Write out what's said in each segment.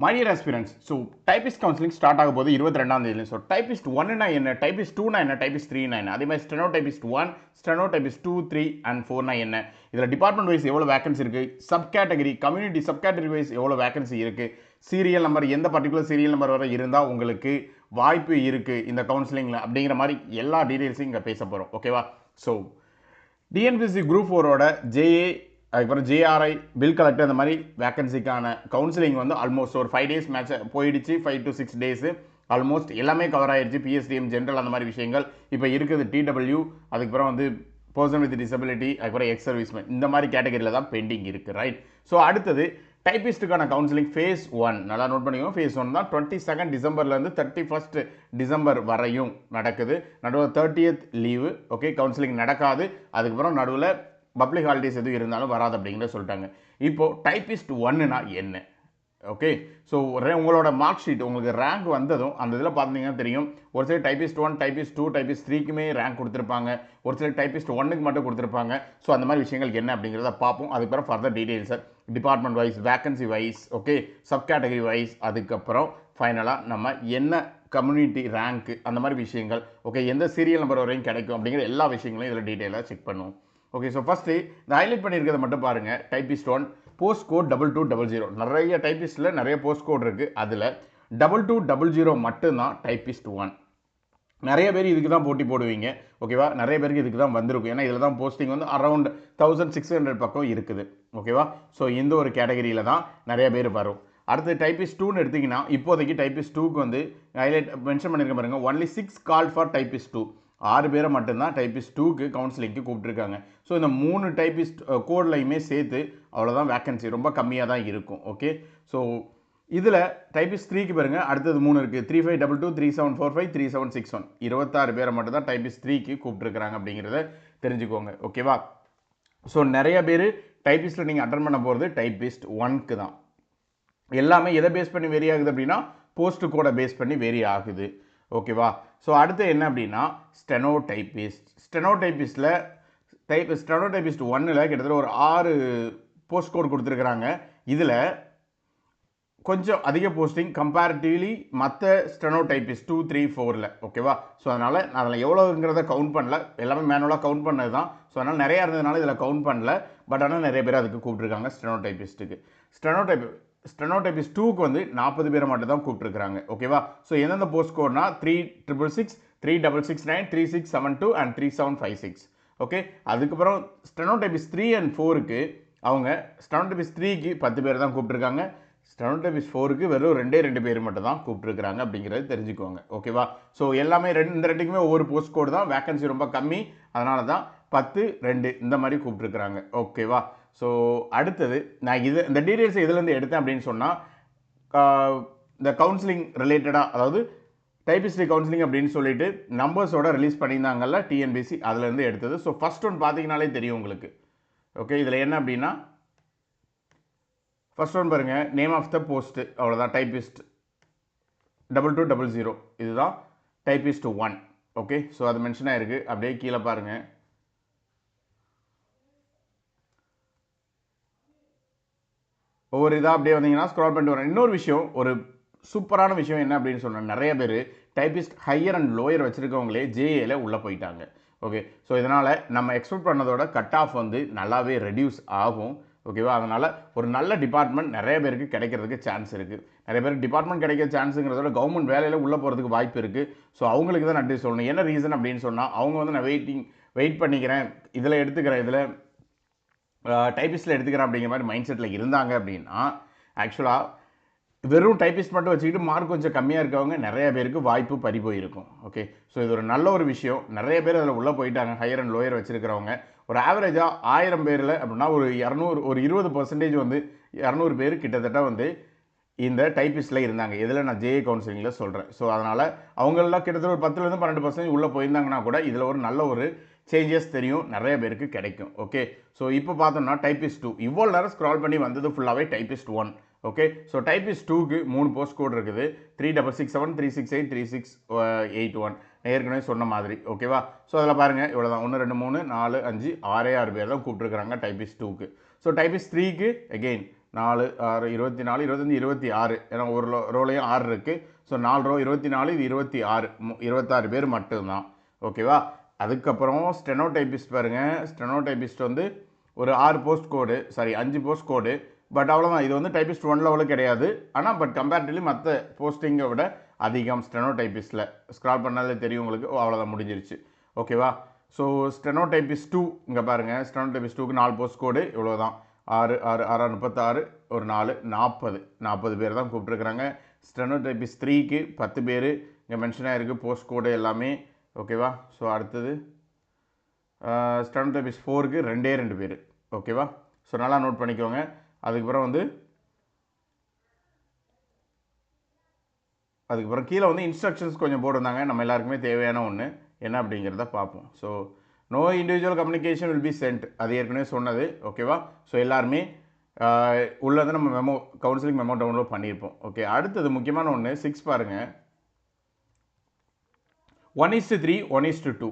My dear aspirants so typist counselling start ஆக போது இருபத்தி ரெண்டாம் தேதி ஸோ டைபிஸ்ட் ஒன்னுனா என்ன? டைபிஸ்ட் டூனா என்ன? டைபிஸ்ட் த்ரீனா என்ன? அதே மாதிரி steno typist one steno typist two three and ஃபோர்னா என்ன? இதில் டிபார்ட்மெண்ட் வைஸ் எவ்வளோ வேகன்சி இருக்குது sub category community sub category wise எவ்வளோ வேகன்சி இருக்குது சீரியல் நம்பர் எந்த பர்டிகுலர் சீரியல் நம்பர் வரை இருந்தால் உங்களுக்கு வாய்ப்பு இருக்குது இந்த கவுன்சிலிங்கில் அப்படிங்கிற மாதிரி எல்லா டீட்டெயில்ஸையும் இங்கே பேச போகிறோம் ஓகேவா ஸோ டிஎன்பிசி குரூப் ஃபோரோட ஜேஏ அதுக்கப்புறம் ஜேஆர்ஐ பில் கலெக்டர் இந்த மாதிரி வேக்கன்சிக்கான கவுன்சிலிங் வந்து ஆல்மோஸ்ட் ஒரு ஃபைவ் டேஸ் மேட்ச் போயிடுச்சு. Five to six days almost எல்லாமே கவர் ஆயிடுச்சு. பிஎஸ்டிஎம் ஜென்ரல் அந்த மாதிரி விஷயங்கள். இப்போ இருக்குது டிடபிள்யூ அதுக்கப்புறம் வந்து பர்சன் வித் டிசபிலிட்டி அதுக்கப்புறம் எக்ஸ் சர்வீஸ்மேன் இந்த மாதிரி கேட்டகரியில் தான் பெண்டிங் இருக்குது ரைட் ஸோ அடுத்தது டைபிஸ்ட்டுக்கான கவுன்சிலிங் ஃபேஸ் ஒன் நல்லா நோட் பண்ணிக்கோங்க ஃபேஸ் ஒன் தான் twenty second டிசம்பர்லேருந்து thirty first December வரையும் நடக்குது. நடுவில் தேர்ட்டியத் லீவு ஓகே கவுன்சிலிங் நடக்காது. அதுக்கப்புறம் நடுவில் பப்ளிக் ஹாலிடேஸ் எதுவும் இருந்தாலும் வராது அப்படிங்கிறத சொல்லிட்டாங்க. இப்போது டைப்பிஸ்ட் ஒன்னுனா என்ன? ஓகே ஸோ உங்களோட மார்க் ஷீட் உங்களுக்கு ரேங்க் வந்ததும் அந்த இதில் பார்த்தீங்கன்னா தெரியும். ஒரு சில typist one typist two typist த்ரீக்குமே rank கொடுத்துருப்பாங்க. ஒரு சில டைப்பிஸ்ட் ஒன்னுக்கு மட்டும் கொடுத்துருப்பாங்க. ஸோ அந்த மாதிரி விஷயங்கள் என்ன அப்படிங்கிறத பார்ப்போம். அதுக்கப்புறம் ஃபர்தர் டீட்டெயில்ஸை department wise vacancy wise okay sub category wise அதுக்கப்புறம் ஃபைனலாக நம்ம என்ன கம்யூனிட்டி ரேங்க்கு அந்த மாதிரி விஷயங்கள் ஓகே எந்த சீரியல் நம்பர் வரையும் கிடைக்கும் அப்படிங்கிற எல்லா விஷயங்களையும் இதில் டீட்டெயிலாக செக் பண்ணுவோம். ஓகே ஸோ ஃபஸ்ட்டு இந்த ஹைலைட் பண்ணியிருக்கிறத மட்டும் பாருங்கள் typist one post code double two double zero நிறைய டைபிஸ்ட்டில் நிறைய போஸ்ட் கோட் இருக்குது அதில் டபுள் டூ டபுள் ஜீரோ மட்டும்தான் டைப்பிஸ்ட் ஒன் நிறைய பேர் இதுக்கு தான் போட்டி போடுவீங்க. ஓகேவா நிறைய பேருக்கு இதுக்கு தான் வந்திருக்கும். ஏன்னா இதில் தான் போஸ்டிங் வந்து அரௌண்ட் தௌசண்ட் சிக்ஸ் ஹண்ட்ரட் பக்கம் இருக்குது. ஓகேவா ஸோ இந்த ஒரு கேட்டகரியில் தான் நிறைய பேர் வரும். அடுத்து டைப்பிஸ் டூன்னு எடுத்திங்கன்னா இப்போதைக்கு டைப்பிஸ் டூக்கு வந்து ஹைலைட் மென்ஷன் பண்ணியிருக்க பாருங்க. Only six call for typist two ஆறு பேரை மட்டும்தான் டைபிஸ்ட் டூக்கு கவுன்சிலிங்க்கு கூப்பிட்டுருக்காங்க. ஸோ இந்த மூணு டைபிஸ்ட் கோட்லையுமே சேர்த்து அவ்வளோதான் வேக்கன்சி ரொம்ப கம்மியாக தான் இருக்கும். ஓகே ஸோ இதில் டைபிஸ்ட் த்ரீக்கு பாருங்க. அடுத்தது மூணு இருக்குது three five double two three seven four five three seven six one இருபத்தாறு பேரை மட்டும் தான் டைபிஸ்ட் த்ரீக்கு கூப்பிட்டுருக்காங்க அப்படிங்கிறத தெரிஞ்சுக்கோங்க. ஓகேவா ஸோ நிறைய பேர் டைபிஸ்ட்டில் நீங்கள் அட்டன் பண்ண போகிறது டைபிஸ்ட் ஒன்க்கு தான். எல்லாமே எதை பேஸ் பண்ணி வெரி ஆகுது அப்படின்னா போஸ்ட்டு கூட பேஸ் பண்ணி வெரி ஆகுது. ஓகேவா ஸோ அடுத்து என்ன அப்படின்னா ஸ்டெனோ டைப்பிஸ்ட் ஸ்டெனோ டைப்பிஸ்டில் டைப் ஸ்டெனோ டைப்பிஸ்ட் ஒன்னில் கிட்டத்தட்ட ஒரு ஆறு போஸ்ட் கோட் கொடுத்துருக்குறாங்க. இதில் கொஞ்சம் அதிக போஸ்டிங் கம்பேரிட்டிவ்லி மற்ற ஸ்டெனோ டைப்பிஸ்ட் டூ த்ரீ ஃபோரில் ஓகேவா ஸோ அதனால் நான் அதில் எவ்வளோங்கிறத கவுண்ட் பண்ணல. எல்லாமே மேனுவலாக கவுண்ட் பண்ணது தான் ஸோ அதனால் நிறையா இருந்ததுனால இதில் கவுண்ட் பண்ணல. பட் ஆனால் நிறைய பேர் அதுக்கு கூப்பிட்ருக்காங்க ஸ்டெனோ டைப்பிஸ்ட்டுக்கு ஸ்டெனோ டைப் ஸ்டெனோடைபிஸ் டூக்கு வந்து நாற்பது பேரை மட்டும் தான் கூப்பிட்டுருக்காங்க ஓகேவா ஸோ எந்தெந்த post கோட்னா three triple six three double six nine three six seven two and three seven five six okay அதுக்கப்புறம் ஸ்டெனோடைபிஸ் த்ரீ அண்ட் ஃபோருக்கு அவங்க ஸ்டெனோடைபிஸ் த்ரீக்கு பத்து பேர் தான் கூப்பிட்டுருக்காங்க. ஸ்டெனோடைபிஸ் ஃபோருக்கு வெறும் ரெண்டே ரெண்டு பேர் மட்டும் தான் கூப்பிட்டுருக்காங்க அப்படிங்கிறது தெரிஞ்சுக்கோங்க. ஓகேவா ஸோ எல்லாமே ரெண்டு இந்த ரெண்டுக்குமே ஒவ்வொரு போஸ்ட் கோடு தான். வேகன்சி ரொம்ப கம்மி. அதனால தான் பத்து ரெண்டு இந்த மாதிரி கூப்பிட்டுருக்குறாங்க. ஓகேவா ஸோ அடுத்தது நான் இது இந்த டீட்டெயில்ஸ் இதுலேருந்து எடுத்தேன் அப்படின்னு சொன்னால் இந்த கவுன்சிலிங் ரிலேட்டடாக அதாவது டைபிஸ்ட்ரி கவுன்சிலிங் அப்படின்னு சொல்லிட்டு நம்பர்ஸோட ரிலீஸ் பண்ணியிருந்தாங்கல்ல டிஎன்பிசி அதுலேருந்து எடுத்தது. ஸோ ஃபஸ்ட் ஒன் பார்த்தீங்கனாலே தெரியும் உங்களுக்கு. ஓகே இதில் என்ன அப்படின்னா ஃபர்ஸ்ட் ஒன் பாருங்கள் நேம் ஆஃப் த போஸ்ட்டு அவ்வளோதான் typist double two double zero இதுதான் டைபிஸ்ட் ஒன் ஓகே ஸோ அது மென்ஷன் ஆயிருக்கு. அப்படியே கீழே பாருங்கள் ஒவ்வொரு இதாக அப்படியே வந்தீங்கன்னா ஸ்க்ரால் பண்ணிட்டு வரேன். இன்னொரு விஷயம் ஒரு சூப்பரான விஷயம் என்ன அப்படின்னு சொன்னால் நிறைய பேர் டைபிஸ்ட் ஹையர் அண்ட் லோயர் வச்சுருக்கவங்களே ஜேஏல உள்ளே போயிட்டாங்க. ஓகே ஸோ இதனால் நம்ம எக்ஸ்பெக்ட் பண்ணதோட கட் ஆஃப் வந்து நல்லாவே ரெடியூஸ் ஆகும். ஓகேவா அதனால் ஒரு நல்ல டிபார்ட்மெண்ட் நிறைய பேருக்கு கிடைக்கிறதுக்கு சான்ஸ் இருக்குது நிறைய பேருக்கு டிபார்ட்மெண்ட் கிடைக்க சான்ஸுங்கிறதோட கவர்மெண்ட் வேலையில் உள்ளே போகிறதுக்கு வாய்ப்பு இருக்குது ஸோ அவங்களுக்கு தான் நன்றி சொல்லணும். என்ன ரீசன் அப்படின்னு சொன்னால் அவங்க வந்து நான் வெயிட்டிங் வெயிட் பண்ணிக்கிறேன். இதில் எடுத்துக்கிறேன் இதில் டைபிஸ்ட்டில் எடுத்துக்கிறேன் அப்படிங்கிற மாதிரி மைண்ட் செட்டில் இருந்தாங்க அப்படின்னா ஆக்சுவலாக வெறும் டைப்பிஸ்ட் மட்டும் வச்சுக்கிட்டு மார்க் கொஞ்சம் கம்மியாக இருக்கவங்க நிறைய பேருக்கு வாய்ப்பு பறி போயிருக்கும். ஓகே ஸோ இது ஒரு நல்ல ஒரு விஷயம். நிறைய பேர் அதில் உள்ளே போயிட்டாங்க. ஹையர் அண்ட் லோயர் வச்சுருக்கிறவங்க. ஒரு ஆவரேஜாக ஆயிரம் பேரில் அப்படின்னா ஒரு இரநூறு ஒரு இருபது பர்சன்டேஜ் வந்து இரநூறு பேர் கிட்டத்தட்ட வந்து இந்த டைப்பிஸ்டில் இருந்தாங்க. இதில் நான் ஜேஏ கவுன்சிலிங்கில் சொல்கிறேன் ஸோ அதனால் அவங்களெல்லாம் கிட்டத்தட்ட ஒரு பத்துலேருந்து பன்னெண்டு பர்சன்டேஜ் உள்ளே போயிருந்தாங்கன்னா கூட இதில் ஒரு நல்ல ஒரு சேஞ்சஸ் தெரியும் நிறைய பேருக்கு கிடைக்கும். ஓகே ஸோ இப்போ பார்த்தோம்னா டைப்பிஸ் டூ இவ்வளோ நேரம் ஸ்க்ரால் பண்ணி வந்தது ஃபுல்லாகவே typist one okay so typist டூக்கு மூணு போஸ்ட் கோட் இருக்குது. Three double six seven three six eight three six eight one ஏற்கனவே சொன்ன மாதிரி. ஓகேவா ஸோ அதில் பாருங்கள் இவ்வளோ தான் ஒன்று ரெண்டு மூணு நாலு அஞ்சு ஆறே ஆறு பேர் தான் கூப்பிட்டுருக்குறாங்க டைப்பிஸ்ட் டூக்கு ஸோ டைப்பிஸ்ட் த்ரீக்கு அகெயின் நாலு ஆறு இருபத்தி நாலு இருபத்தஞ்சி இருபத்தி ஆறு. ஏன்னா ஒரு ரோ ரோலையும் ஆறு இருக்குது ஸோ நாலு ரோ இருபத்தி நாலு இது இருபத்தி ஆறு. இருபத்தாறு பேர் மட்டும்தான். ஓகேவா அதுக்கப்புறம் ஸ்டெனோ டைப்பிஸ்ட் பாருங்கள் ஸ்டெனோ டைப்பிஸ்ட் வந்து ஒரு ஆறு போஸ்ட் கோடு சாரி அஞ்சு போஸ்ட் கோடு பட் அவ்வளோதான் இது வந்து டைப்பிஸ்ட் ஒன் லெவலில் கிடையாது. ஆனால் பட் கம்பேரிட்டிவ்லி மற்ற போஸ்டிங்கை விட அதிகம் ஸ்டெனோ டைப்பிஸ்ட்டில் ஸ்க்ரால் பண்ணாலே தெரியும் உங்களுக்கு. அவ்வளோதான் முடிஞ்சிருச்சு. ஓகேவா ஸோ ஸ்டெனோ டைப்பிஸ்ட் டூ இங்கே பாருங்கள் ஸ்டெனோ டைப்பிஸ்ட் டூக்கு நாலு போஸ்ட் கோடு இவ்வளோ தான் ஆறு ஆறு ஆறு முப்பத்தாறு ஒரு நாலு நாற்பது நாற்பது பேர் தான் கூப்பிட்ருக்குறாங்க ஸ்டெனோ டைப்பிஸ்ட் த்ரீக்கு பத்து பேர் இங்கே மென்ஷன் ஆகிருக்கு போஸ்ட் கோடு எல்லாமே ஓகேவா ஸோ அடுத்தது ஸ்டெனோ டைப்பிஸ்ட் ஃபோருக்கு ரெண்டே ரெண்டு பேர். ஓகேவா ஸோ நல்லா நோட் பண்ணிக்கோங்க. அதுக்கப்புறம் வந்து அதுக்கப்புறம் கீழே வந்து இன்ஸ்ட்ரக்ஷன்ஸ் கொஞ்சம் போட்டிருந்தாங்க. நம்ம எல்லாருக்குமே தேவையான ஒன்று என்ன அப்படிங்கிறத பார்ப்போம். So no individual communication will be sent அது ஏற்கனவே சொன்னது. ஓகேவா ஸோ எல்லாருமே உள்ளே வந்து நம்ம மெமோ கவுன்சிலிங் மெமோ டவுன்லோட் பண்ணியிருப்போம். ஓகே அடுத்தது முக்கியமான ஒன்று சிக்ஸ் பாருங்கள் one is to three one is to two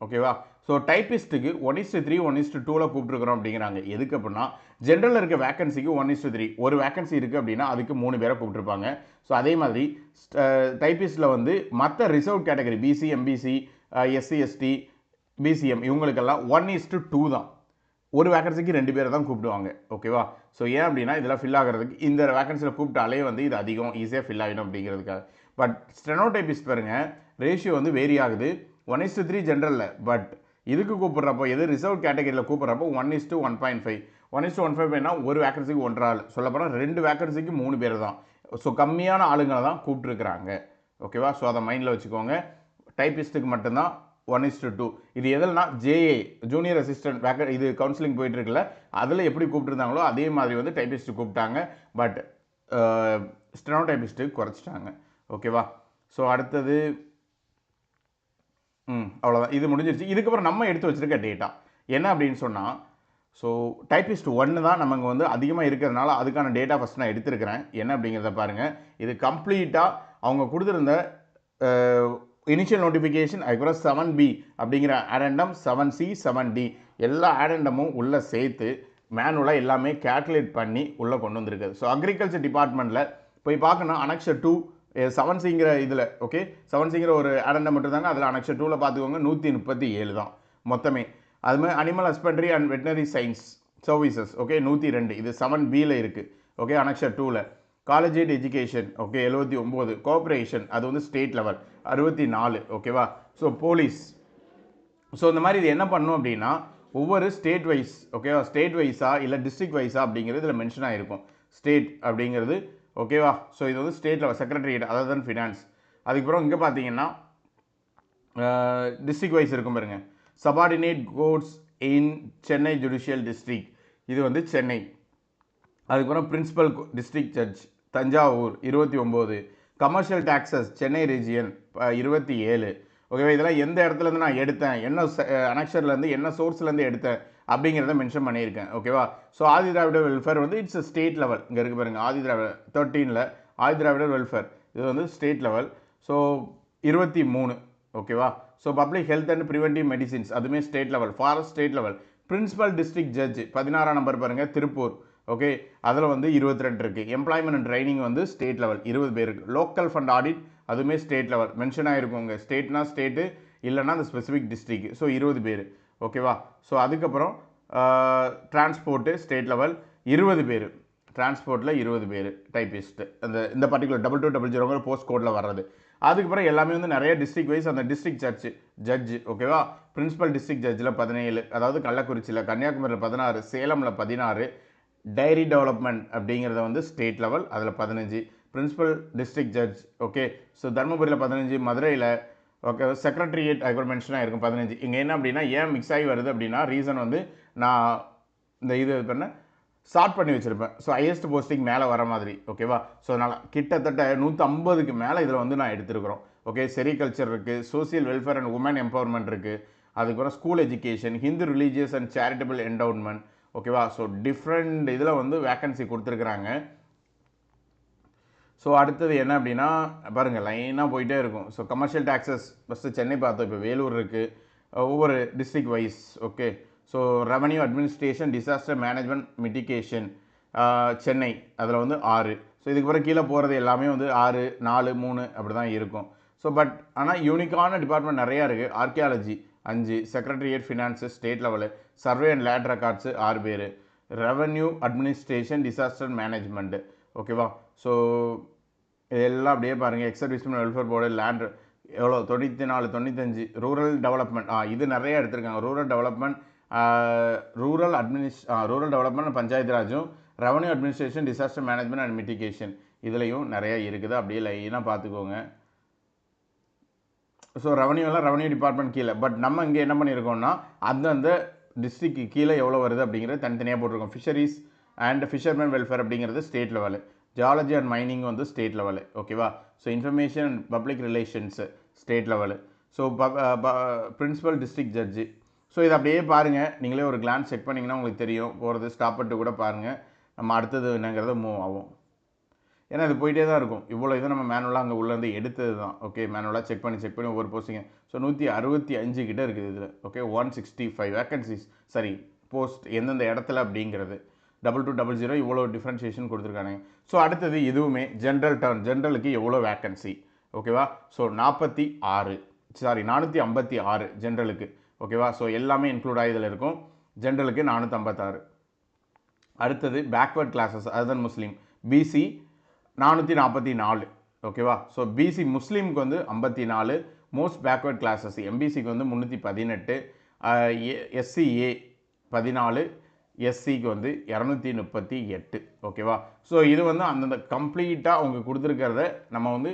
ஓகேவா so டைப்பிஸ்ட்டுக்கு one is to three one is to டூவில் கூப்பிட்டுருக்குறோம் அப்படிங்கிறாங்க. எதுக்கு அப்படின்னா ஜென்ரலில் இருக்க வேக்கன்சிக்கு ஒன் இஸ்டு த்ரீ ஒரு வேக்கன்சி இருக்குது அப்படின்னா அதுக்கு மூணு பேரை கூப்பிட்டுருப்பாங்க. ஸோ அதே மாதிரி டைப்பிஸ்ட்டில் வந்து மற்ற reserve category BC MBC SC ST BCM இவங்களுக்கெல்லாம் ஒன் இஸ்டு டூ தான். ஒரு வேக்கன்சிக்கு ரெண்டு பேரை தான் கூப்பிடுவாங்க. ஓகேவா ஸோ ஏன் அப்படின்னா இதெல்லாம் ஃபில் ஆகிறதுக்கு இந்த வேக்கன்சியில் கூப்பிட்டாலே வந்து இது அதிகம் ஈஸியாக ஃபில் ஆகிடும் அப்படிங்கிறதுக்காக. பட் ஸ்டெனோடைபிஸ்ட் பாருங்கள் ரேஷியோ வந்து வேரி ஆகுது ஒன் இஸ்டு த்ரீ ஜென்ரலில் பட் இதுக்கு கூப்பிட்றப்போ எது ரிசர்வ் கேட்டகரியில் கூப்பிட்றப்போ one is to one point five one is to one five ஃபைவ்னா ஒரு வேக்கன்சிக்கு ஒன்றரை ஆள் சொல்லப்போனால் ரெண்டு வேக்கன்சிக்கு மூணு பேர் தான். ஸோ கம்மியான ஆளுங்களை தான் கூப்பிட்ருக்குறாங்க ஓகேவா ஸோ அதை மைண்டில் வச்சுக்கோங்க. டைப்பிஸ்ட்டுக்கு மட்டும்தான் ஒன் இஸ்டு டூ இது எதுலனா ஜேஏ ஜூனியர் அசிஸ்டன்ட் வேக்க இது கவுன்சிலிங் போயிட்டுருக்குல்ல அதில் எப்படி கூப்பிட்டுருந்தாங்களோ அதே மாதிரி வந்து டைப்பிஸ்ட்டு கூப்பிட்டாங்க. பட் ஸ்டெனோ டைப்பிஸ்ட்டு குறைச்சிட்டாங்க. ஓகேவா ஸோ அடுத்தது ம் அவ்வளோதான் இது முடிஞ்சிருச்சு. இதுக்கப்புறம் நம்ம எடுத்து வச்சிருக்க டேட்டா என்ன அப்படின்னு சொன்னால் ஸோ டைப்பிஸ்ட் ஒன்று தான் நமக்கு வந்து அதிகமாக இருக்கிறதுனால அதுக்கான டேட்டா ஃபஸ்ட் நான் எடுத்திருக்கிறேன். என்ன அப்படிங்கிறத பாருங்கள் இது கம்ப்ளீட்டாக அவங்க கொடுத்துருந்த இனிஷியல் நோட்டிஃபிகேஷன் அதுக்கப்புறம் செவன் பி அப்படிங்கிற addendum seven C seven D எல்லா ஆடண்டமும் உள்ளே சேர்த்து மேனுவலாக எல்லாமே கேல்குலேட் பண்ணி உள்ளே கொண்டு வந்திருக்கு ஸோ அக்ரிகல்ச்சர் டிபார்ட்மெண்ட்டில் போய் பார்க்கணும். அனக்ஷர் டூ செவன் சிங்கிற இதில் ஓகே செவன் சிங்கிற ஒரு மட்டும் மட்டும்தாங்க அதில் அனக்ஷர் டூவில் பார்த்துக்கோங்க நூற்றி முப்பத்தி ஏழு தான் மொத்தமே. அது மாதிரி animal husbandry and veterinary science services okay நூற்றி ரெண்டு. இது செவன் பியில் இருக்குது ஓகே அனக்ஷர் டூவில் காலேஜ் எய்ட் எஜுகேஷன் ஓகே எழுபத்தி ஒம்பது கோஆப்ரேஷன் அது வந்து ஸ்டேட் லெவல் அறுபத்தி நாலு ஓகேவா ஸோ போலீஸ் ஸோ இந்த மாதிரி இது என்ன பண்ணும் அப்படின்னா ஒவ்வொரு ஸ்டேட் வைஸ் ஓகேவா ஸ்டேட் வைஸாக இல்லை டிஸ்ட்ரிக்ட் வைஸா அப்படிங்கிறது இதில் மென்ஷன் ஆகிருக்கும் ஸ்டேட் அப்படிங்கிறது ஓகேவா ஸோ இது வந்து state level secretariat other than finance அதுக்கப்புறம் இங்கே பார்த்தீங்கன்னா டிஸ்ட்ரிக் uh, வைஸ் இருக்கும் பாருங்க. Subordinate courts in Chennai judicial district இது வந்து சென்னை அதுக்கப்புறம் பிரின்சிபல் டிஸ்ட்ரிக்ட் ஜட்ஜ் தஞ்சாவூர் இருபத்தி ஒம்பது. கமர்ஷியல் டாக்ஸஸ் சென்னை ரீஜியன் இருபத்தி ஏழு. ஓகேவா இதெல்லாம் எந்த இடத்துலேருந்து நான் எடுத்தேன்? என்ன அனக்ஷர்லேருந்து uh, என்ன சோர்ஸ்லேருந்து எடுத்தேன்? அப்படிங்கிறத மென்ஷன் பண்ணியிருக்கேன். ஓகேவா ஸோ ஆதி திராவிட வெல்ஃபேர் வந்து இட்ஸ் ஸ்டேட் லெவல் இங்கே இருக்கு பாருங்கள் ஆதி திராவிட தேர்ட்டீனில் ஆதி திராவிடர் வெல்ஃபேர் இது வந்து ஸ்டேட் லெவல் ஸோ இருபத்தி மூணு. ஓகேவா so public health and preventive medicines அதுவுமே state level forest state level principal district judge பதினாறாம் நம்பர் பாருங்கள் திருப்பூர். ஓகே அதில் வந்து இருபத்தி ரெண்டு இருக்குது எம்ப்ளாய்மெண்ட் அண்ட் ட்ரைனிங் வந்து ஸ்டேட் லெவல் இருபது பேர் இருக்குது லோக்கல் ஃபண்ட் ஆடிட் அதுவுமே ஸ்டேட் லெவல் மென்ஷன் ஆகிருக்கும் உங்கள் ஸ்டேட்னா ஸ்டேட்டு இல்லைன்னா அந்த ஸ்பெசிஃபிக் டிஸ்ட்ரிக்ட் ஸோ இருபது பேர். ஓகேவா? ஸோ அதுக்கப்புறம் டிரான்ஸ்போர்ட்டு ஸ்டேட் லெவல் இருபது பேர். டிரான்ஸ்போர்ட்டில் இருபது பேர் டைப்பிஸ்ட்டு அந்த இந்த பர்டிகுலர் டபுள் டூ டபுள் ஜீரோங்கிற போஸ்ட் கோடில் வர்றது. அதுக்கப்புறம் எல்லாமே வந்து நிறைய டிஸ்ட்ரிக் வைஸ் அந்த டிஸ்ட்ரிக் ஜட்ஜ் ஜட்ஜ் ஓகேவா? பிரின்சிபல் டிஸ்ட்ரிக் ஜட்ஜில் பதினேழு அதாவது கள்ளக்குறிச்சியில் கன்னியாகுமரியில் பதினாறு சேலமில் பதினாறு டைரி டெவலப்மெண்ட் அப்படிங்கிறத வந்து ஸ்டேட் லெவல் அதில் பதினஞ்சு. Principal district judge okay so தருமபுரியில் பதினஞ்சு மதுரையில் ஓகே செக்ரட்டரியேட் அதுக்கப்புறம் மென்ஷனாக இருக்கும் பதினஞ்சு. இங்கே என்ன அப்படின்னா ஏன் மிக்ஸ் ஆகி வருது அப்படின்னா ரீசன் வந்து நான் இந்த இது பண்ண ஸ்டார்ட் பண்ணி வச்சுருப்பேன். ஸோ ஹையஸ்ட் போஸ்டிங் மேலே வர மாதிரி ஓகேவா ஸோ அதனால் கிட்டத்தட்ட நூற்றம்பதுக்கு மேலே இதில் வந்து நான் எடுத்துருக்குறோம். ஓகே செரிகல்ச்சர் இருக்குது social welfare and women empowerment இருக்குது அதுக்கப்புறம் school education Hindu religious and charitable endowment ஓகேவா ஸோ டிஃப்ரெண்ட் இதில் வந்து வேக்கன்சி கொடுத்துருக்குறாங்க. ஸோ அடுத்தது என்ன அப்படின்னா பாருங்கள் லைனாக போயிட்டே இருக்கும். So commercial taxes first Chennai பார்த்தோம் இப்போ வேலூர் இருக்குது ஒவ்வொரு district wise okay so revenue administration disaster management mitigation Chennai அதில் வந்து ஆறு. ஸோ இதுக்கப்புறம் கீழே போகிறது எல்லாமே வந்து ஆறு நாலு மூணு அப்படி தான் இருக்கும். ஸோ பட் ஆனால் யூனிக்கான டிபார்ட்மெண்ட் நிறையா இருக்குது ஆர்கியாலஜி அஞ்சு. Secretariat finance state level survey and land records ஆறு பேர். ரெவன்யூ அட்மினிஸ்ட்ரேஷன் டிசாஸ்டர் மேனேஜ்மெண்ட்டு ஓகேவா ஸோ இதெல்லாம் அப்படியே பாருங்கள் ex servicemen welfare board land எவ்வளோ? தொண்ணூற்றி நாலு தொண்ணூத்தஞ்சு. ரூரல் டெவலப்மெண்ட் ஆ இது நிறைய எடுத்திருக்காங்க. ரூரல் டெவலப்மெண்ட் ரூரல் அட்மினிஸ் rural development panchayat ராஜும் revenue administration disaster management and mitigation இதுலேயும் நிறைய இருக்குது. அப்படியே லைனாக பார்த்துக்கோங்க. ஸோ ரெவன்யூலாம் ரெவன்யூ டிபார்ட்மெண்ட் கீழே. பட் நம்ம இங்கே என்ன பண்ணியிருக்கோம்னா அந்தந்த டிஸ்ட்ரிக்கு கீழே எவ்வளோ வருது அப்படிங்கிறது தனித்தனியாக போட்டிருக்கோம். ஃபிஷரிஸ் அண்ட் ஃபிஷர்மேன் வெல்ஃபேர் அப்படிங்கிறது state level geology and mining வந்து ஸ்டேட் லெவலு ஓகேவா so information and public relations state level so principal district judge so இதை அப்படியே பாருங்கள் நீங்களே ஒரு கிளான்ஸ் செக் பண்ணிங்கன்னா உங்களுக்கு தெரியும். போகிறது ஸ்டாப் பண்ணிட்டு கூட பாருங்கள் நம்ம அடுத்தது என்னங்கிறத மூவ் ஆகும். ஏன்னா இது போயிட்டே தான் இருக்கும். இவ்வளோ இது நம்ம மேனுவலாக அங்கே உள்ளேருந்து எடுத்தது தான். ஓகே மேனுவலாக செக் பண்ணி செக் பண்ணி ஒவ்வொரு போஸ்டிங்க ஸோ நூற்றி அறுபத்தி அஞ்சு கிட்டே இருக்குது இதில். Okay one sixty five vacancies சரி போஸ்ட் எந்தெந்த இடத்துல அப்படிங்கிறது. டபுள் டூ டபுள் ஜீரோ இவ்வளோ டிஃப்ரென்ஷியேஷன் கொடுத்துருக்காங்க ஸோ அடுத்தது இதுவுமே ஜென்ரல் டர்ன் ஜென்ரலுக்கு எவ்வளோ வேக்கன்சி ஓகேவா ஸோ நாற்பத்தி ஆறு. சாரி நானூற்றி ஐம்பத்தி ஆறு ஜென்ரலுக்கு ஓகேவா ஸோ எல்லாமே இன்க்ளூட் ஆகி இதில் இருக்கும். ஜென்ரலுக்கு நானூற்றம்பத்தாறு அடுத்தது பேக்வர்ட் கிளாஸஸ் அதன் முஸ்லீம். பிசி நானூற்றி நாற்பத்தி நாலு. ஓகேவா ஸோ பிசி முஸ்லீமுக்கு வந்து ஐம்பத்தி நாலு. மோஸ்ட் பேக்வர்ட் கிளாஸஸ் எம்பிசிக்கு வந்து முந்நூற்றி பதினெட்டு. எஸ்சிஏ பதினாலு. எஸ்சிக்கு வந்து இரநூத்தி முப்பத்தி எட்டு ஓகேவா ஸோ இது வந்து அந்தந்த கம்ப்ளீட்டாக அவங்க கொடுத்துருக்கிறத நம்ம வந்து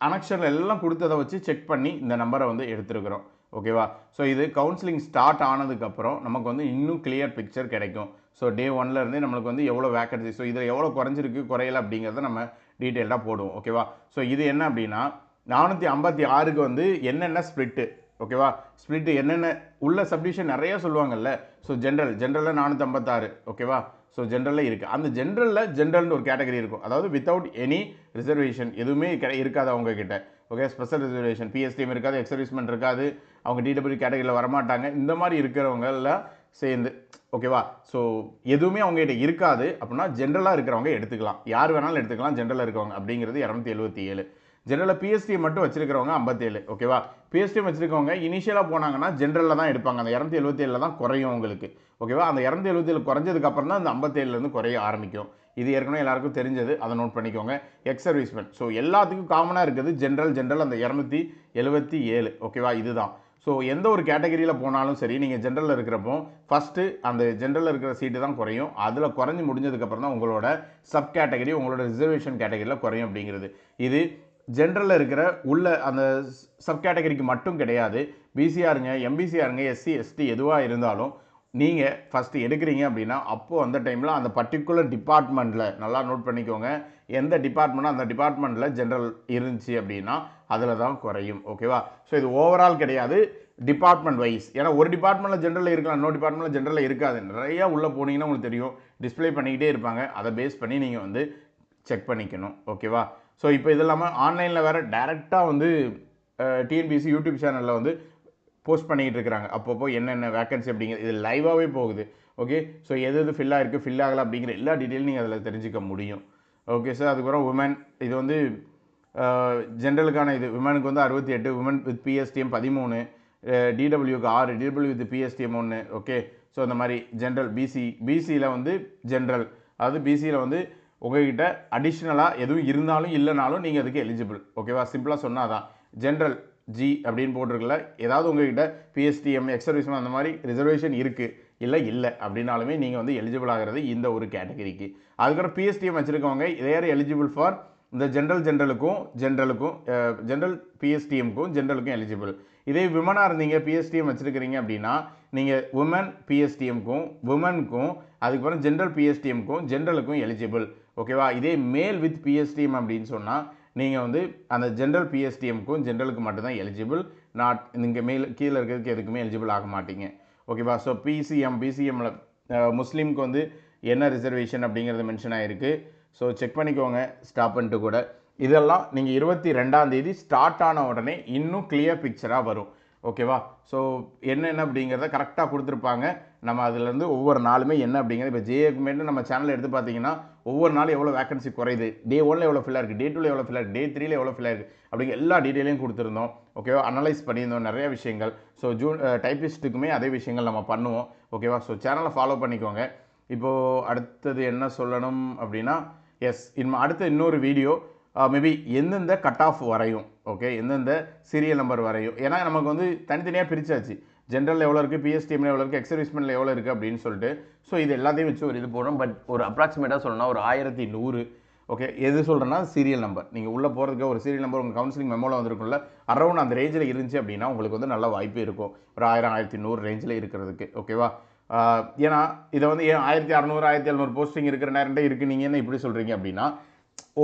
அனக்ஷனில் எல்லாம் கொடுத்ததை வச்சு செக் பண்ணி இந்த நம்பரை வந்து எடுத்துருக்குறோம் ஓகேவா ஸோ இது கவுன்சிலிங் ஸ்டார்ட் ஆனதுக்கப்புறம் நமக்கு வந்து இன்னும் கிளியர் பிக்சர் கிடைக்கும். ஸோ டே ஒன்லேருந்தே நம்மளுக்கு வந்து எவ்வளோ வேக்கன்சி ஸோ இதில் எவ்வளோ குறைஞ்சிருக்கு குறையல அப்படிங்கிறத நம்ம டீட்டெயில்டாக போடுவோம் ஓகேவா ஸோ இது என்ன அப்படின்னா நானூற்றி ஐம்பத்தி ஆறுக்கு வந்து என்னென்ன ஸ்ப்ளிட்டு ஓகேவா? ஸ்ப்ளிட்டு என்னென்ன உள்ள சப்டிஷன் நிறைய சொல்லுவாங்கல்ல. ஸோ ஜென்ரல் ஜென்ரலில் நானூற்றம்பத்தாறு ஓகேவா? ஸோ ஜென்ரலில் இருக்குது அந்த ஜென்ரலில் ஜென்ரல்னு ஒரு கேட்டகரி இருக்கும். அதாவது வித்தவுட் எனி ரிசர்வேஷன் எதுவுமே கிட இருக்காது அவங்கக்கிட்ட ஓகே ஸ்பெஷல் ரிசர்வேஷன் பிஎஸ்டிஎம் இருக்காது எக்ஸர்வீஸ்மெண்ட் இருக்காது அவங்க டிடபிள்யூ கேட்டகரியில் வரமாட்டாங்க. இந்த மாதிரி இருக்கிறவங்கெல்லாம் சேர்ந்து ஓகேவா? ஸோ எதுவுமே அவங்ககிட்ட இருக்காது. அப்படின்னா ஜென்ரலாக இருக்கிறவங்க எடுத்துக்கலாம். யார் வேணாலும் எடுத்துக்கலாம். ஜென்ரலாக இருக்கவங்க அப்படிங்கிறது இரநூத்தி எழுபத்தி ஏழு. ஜென்ரலில் பிஎஸ்டி மட்டும் வச்சிருக்கிறவங்க ஐம்பத்தேழு ஓகேவா? பேஸ்ட்டும் வச்சுருக்கவங்க இனிஷியலாக போனாங்கன்னா ஜென்ரலில் தான் எடுப்பாங்க. அந்த இரநூத்தி எழுபத்தி ஏழில் தான் குறையும் உங்களுக்கு. ஓகேவா அந்த இரநூத்தி எழுபத்தி ஏழு குறைஞ்சதுக்கு தான் அந்த ஐம்பத்தேழுலேருந்து குறைய ஆரம்பிக்கும். இது ஏற்கனவே எல்லாருக்கும் தெரிஞ்சது. அதை நோட் பண்ணிக்கோங்க. எக்ஸ் சர்வீஸ்மெண்ட் ஸோ எல்லாத்துக்கும் காமனாக இருக்குது ஜென்ரல் ஜென்ரல் அந்த இரநூத்தி எழுபத்தி ஏழு. ஓகேவா இதுதான். ஸோ எந்த ஒரு கேட்டகரியில் போனாலும் சரி நீங்கள் ஜென்ரலில் இருக்கிறப்போ ஃபஸ்ட்டு அந்த ஜென்ரலில் இருக்கிற சீட்டு தான் குறையும். அதில் குறைஞ்சி முடிஞ்சதுக்கப்புறம் தான் உங்களோட சப் கேட்டகரி உங்களோட ரிசர்வேஷன் கேட்டகரியில் குறையும் அப்படிங்கிறது. இது ஜென்ரலில் இருக்கிற உள்ள அந்த சப் கேட்டகரிக்கு மட்டும் கிடையாது. பிசிஆருங்க எம்பிசிஆருங்க எஸ்சி எஸ்டி எதுவாக இருந்தாலும் நீங்கள் ஃபஸ்ட்டு எடுக்கிறீங்க அப்படின்னா அப்போது அந்த டைமில் அந்த பர்டிகுலர் டிபார்ட்மெண்ட்டில் நல்லா நோட் பண்ணிக்கோங்க. எந்த டிபார்ட்மெண்ட்டோ அந்த டிபார்ட்மெண்ட்டில் ஜென்ரல் இருந்துச்சு அப்படின்னா அதில் தான் குறையும். ஓகேவா ஸோ இது ஓவரால் கிடையாது. டிபார்ட்மெண்ட் வைஸ் ஏன்னா ஒரு டிபார்ட்மெண்ட்டில் ஜென்ரலில் இருக்கலாம் இன்னொரு டிபார்ட்மெண்ட்டில் ஜென்ரலில் இருக்காது. நிறையா உள்ளே போனீங்கன்னா உங்களுக்கு தெரியும். டிஸ்ப்ளே பண்ணிக்கிட்டே இருப்பாங்க. அதை பேஸ் பண்ணி நீங்கள் வந்து செக் பண்ணிக்கணும். ஓகேவா ஸோ இப்போ இது இல்லாமல் ஆன்லைனில் வேறு டேரெக்டாக வந்து டிஎன்பிசி யூடியூப் சேனலில் வந்து போஸ்ட் பண்ணிக்கிட்டு இருக்கிறாங்க. அப்பப்போ என்னென்ன வேக்கன்சி அப்படிங்கிறது இது லைவாகவே போகுது. ஓகே ஸோ எது எது ஃபில் ஆகிருக்கு ஃபில் ஆகலை அப்படிங்கிற எல்லா டீட்டெயிலும் நீங்கள் அதில் தெரிஞ்சுக்க முடியும். ஓகே சார் அதுக்கப்புறம் உமன் இது வந்து ஜென்ரலுக்கான இது விமனுக்கு வந்து அறுபத்தி எட்டு உமன் வித் பிஎஸ்டிஎம் பதிமூணு டிடபிள்யூக்கு ஆறு டிடபிள்யூ வித் பிஎஸ்டிஎம் ஒன்று ஓகே ஸோ இந்த மாதிரி ஜென்ரல் பிசி பிசியில் வந்து ஜென்ரல் அதாவது பிசியில் வந்து உங்ககிட்ட அடிஷ்னலாக எதுவும் இருந்தாலும் இல்லைனாலும் நீங்கள் அதுக்கு எலிஜிபிள் ஓகேவா சிம்பிளாக சொன்னால் தான் ஜென்ரல் ஜி அப்படின்னு போட்டிருக்கல ஏதாவது உங்ககிட்ட பிஎஸ்டிஎம் எக்ஸர்வீஸ்மெண்ட் அந்த மாதிரி ரிசர்வேஷன் இருக்குது இல்லை இல்லை அப்படின்னாலுமே நீங்கள் வந்து எலிஜிபிள் ஆகிறது இந்த ஒரு கேட்டகரிக்கு அதுக்கப்புறம் பிஎஸ்டிஎம் வச்சுருக்கவங்க தேர் எலிஜிபிள் ஃபார் இந்த ஜென்ரல் ஜென்ரலுக்கும் ஜென்ரலுக்கும் ஜென்ரல் பிஎஸ்டிஎம்க்கும் ஜென்ரலுக்கும் எலிஜிபிள் இதே விமனாக இருந்தீங்க பிஎஸ்டிஎம் வச்சுருக்கிறீங்க அப்படின்னா நீங்கள் உமன் பிஎஸ்டிஎம்க்கும் உமனுக்கும் அதுக்கப்புறம் ஜென்ரல் பிஎஸ்டிஎம்க்கும் ஜென்ரலுக்கும் எலிஜிபிள் ஓகேவா இதே மேல் வித் பிஎஸ்டிஎம் அப்படின்னு சொன்னால் நீங்கள் வந்து அந்த ஜென்ரல் பிஎஸ்டிஎம்க்கும் ஜென்ரலுக்கு மட்டும்தான் எலிஜிபிள் நாட் இங்கே மேல் கீழே இருக்கிறதுக்கு எதுக்குமே எலிஜிபிள் ஆக மாட்டீங்க. ஓகேவா ஸோ பிசிஎம் பிசிஎம்மில் முஸ்லீம்க்கு வந்து என்ன ரிசர்வேஷன் அப்படிங்கிறது மென்ஷன் ஆகிருக்கு ஸோ செக் பண்ணிக்கோங்க. ஸ்டாப் பண்ணிட்டு கூட. இதெல்லாம் நீங்கள் இருபத்தி ரெண்டாம் தேதி ஸ்டார்ட் ஆன உடனே இன்னும் கிளியர் பிக்சராக வரும். ஓகேவா ஸோ என்னென்ன அப்படிங்கிறத கரெக்டாக கொடுத்துருப்பாங்க. நம்ம அதுலேருந்து ஒவ்வொரு நாளுமே என்ன அப்படிங்கிறது இப்போ ஜேஏக்குமேட்டு நம்ம சேனல் எடுத்து பார்த்தீங்கன்னா ஒவ்வொரு நாளும் எவ்வளோ வேகன்சி குறையுது? டே ஒன்ல எவ்வளோ ஃபில்லாக இருக்குது டே டூவில் எவ்வளோ ஃபில்லாக இருக்குது டே த்ரீல எவ்வளோ ஃபில்லாக இருக்குது அப்படிங்கிற எல்லா டீட்டெயிலையும் கொடுத்துருந்தோம். ஓகேவா அனலைஸ் பண்ணியிருந்தோம் நிறைய விஷயங்கள். ஸோ ஜூன் டைப்பிஸ்ட்டுக்குமே அதே விஷயங்கள் நம்ம பண்ணுவோம். ஓகேவா ஸோ சேனலை ஃபாலோ பண்ணிக்கோங்க. இப்போது அடுத்தது என்ன சொல்லணும் அப்படின்னா எஸ் இன் அடுத்த இன்னொரு வீடியோ மேபி எந்தெந்த கட் ஆஃப் வரையும் ஓகே எந்தெந்த சீரியல் நம்பர் வரையும். ஏன்னா நமக்கு வந்து தனித்தனியாக பிரித்தாச்சு ஜென்ரல் எவ்வளோ இருக்குது பிஎஸ்டிஎம்ல எவ்வளோ இருக்குது எக்ஸர்வீஸ்மெண்ட்டில் எவ்வளோ இருக்குது அப்படின்னு சொல்லிட்டு ஸோ இது எல்லாத்தையும் வச்சு ஒரு இது போடுறோம். பட் ஒரு அப்ராக்சிமேட்டாக சொல்லணும்னா ஒரு ஆயிரத்தி நூறு. ஓகே எது சொல்கிறேன்னா சீரியல் நம்பர் நீங்கள் உள்ளே போகிறதுக்கு ஒரு சீரியல் நம்பர் உங்கள் கவுன்சிலிங் மெமோவில் வந்திருக்கும்ல அரௌண்ட் அந்த ரேஞ்சில் இருந்துச்சு அப்படின்னா உங்களுக்கு வந்து நல்ல வாய்ப்பு இருக்கும். ஒரு ஆயிரம் ஆயிரத்தி நூறு ரேஞ்சில் இருக்கிறதுக்கு. ஓகேவா ஏன்னா இதை வந்து ஏன் ஆயிரத்தி அறநூறு ஆயிரத்தி எழுநூறு போஸ்டிங் இருக்கிற நேரண்டே இருக்குது நீங்கள் என்ன இப்படி சொல்கிறீங்க அப்படின்னா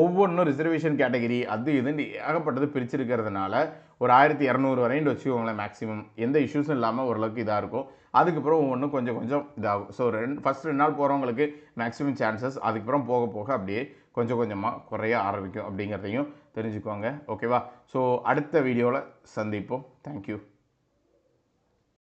ஒவ்வொன்றும் ரிசர்வேஷன் கேட்டகரி அது இதுன்னு ஏகப்பட்டது பிரிச்சிருக்கிறதுனால ஒரு ஆயிரத்தி இரநூறு வரைண்டு வச்சுக்கோங்களேன் மேக்ஸிமம் எந்த இஷ்யூஸும் இல்லாமல் ஓரளவுக்கு இதாக இருக்கும். அதுக்கப்புறம் ஒவ்வொன்றும் கொஞ்சம் கொஞ்சம் இதாகும். ஸோ ரெண்டு ஃபஸ்ட் ரெண்டு நாள் போகிறவங்களுக்கு மேக்ஸிமம் சான்சஸ் அதுக்கப்புறம் போக போக அப்படியே கொஞ்சம் கொஞ்சமாக குறைய ஆரம்பிக்கும் அப்படிங்கிறதையும் தெரிஞ்சுக்கோங்க. ஓகேவா ஸோ அடுத்த வீடியோவில் சந்திப்போம். தேங்க்யூ